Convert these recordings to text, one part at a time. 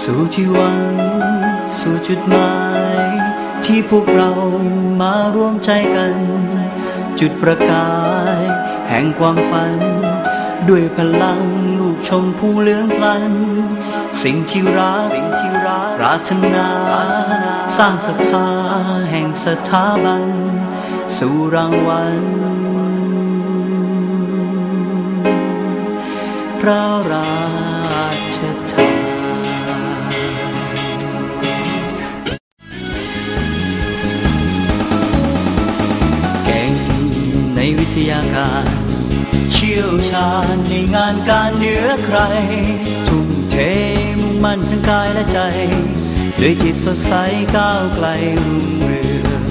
สู่ที่หวัง สู่จุดหมาย ที่พวกเรามาร่วมใจกัน จุดประกาย แห่งความฝัน ด้วยพลังลูกชมผู้เลืองพลัน สิ่งที่รักสิ่งที่รักปรารถนา สร้างศรัทธาแห่งสถาบัน สู่รางวัลพระราชทาน ทยาการ เชี่ยวชาญในงานการเหนือใคร ทุ่มเทมุ่งมั่นทั้งกายและใจ ด้วยจิตสดใสก้าวไกลรุ่งเรือง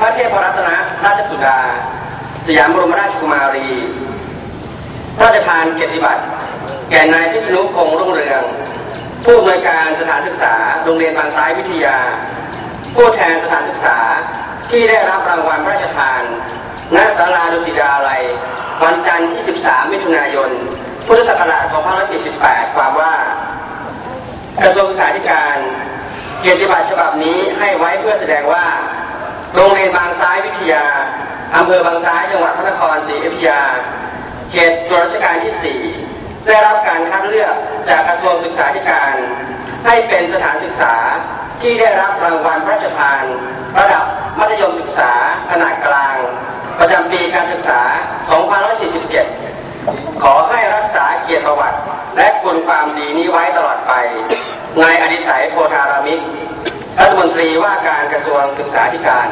พระเทพรัตนราชสุดา สยามบรมราชกุมารี พระราชทานเกียรติบัตร แก่นายพิษณุพงษ์รุ่งเรือง ผู้อำนวยการสถานศึกษาโรงเรียนบางซ้ายวิทยา ผู้แทนสถานศึกษาที่ได้รับรางวัลพระราชทานณศาลาดุสิตาลัยวันจันทร์ที่ 13 มิถุนายน พุทธศักราช 2548 ความว่า กระทรวงศึกษาธิการ เกียรติบัตรฉบับนี้ให้ไว้เพื่อแสดงว่า โรงเรียนบางซ้ายวิทยาอำเภอบางซ้ายจังหวัดพระนครศรีอยุธยา เขตตรวจราชการที่ 4 ได้รับการคัดเลือกจากกระทรวงศึกษาธิการ ให้เป็นสถานศึกษาที่ได้รับรางวัลพระราชทานระดับมัธยมศึกษาขนาดกลาง นตรีว่าการกระทรวงศึกษาธิการ